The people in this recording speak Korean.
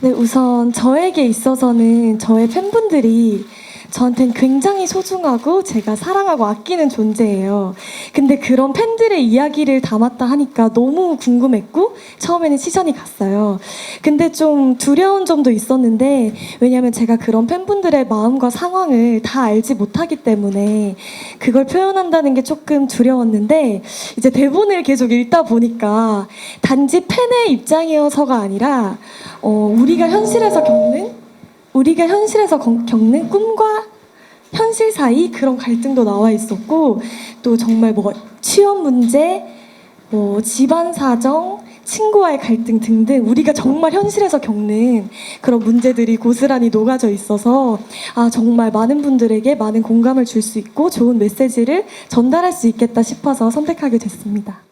네, 우선 저에게 있어서는 저의 팬분들이 저한테는 굉장히 소중하고 제가 사랑하고 아끼는 존재예요. 근데 그런 팬들의 이야기를 담았다 하니까 너무 궁금했고 처음에는 시선이 갔어요. 근데 좀 두려운 점도 있었는데 왜냐하면 제가 그런 팬분들의 마음과 상황을 다 알지 못하기 때문에 그걸 표현한다는 게 조금 두려웠는데 이제 대본을 계속 읽다 보니까 단지 팬의 입장이어서가 아니라 어, 우리가 현실에서 겪는 우리가 현실에서 거- 겪는 꿈과 현실 사이 그런 갈등도 나와 있었고 또 정말 뭐 취업 문제, 뭐 집안 사정, 친구와의 갈등 등등 우리가 정말 현실에서 겪는 그런 문제들이 고스란히 녹아져 있어서 아 정말 많은 분들에게 많은 공감을 줄 수 있고 좋은 메시지를 전달할 수 있겠다 싶어서 선택하게 됐습니다.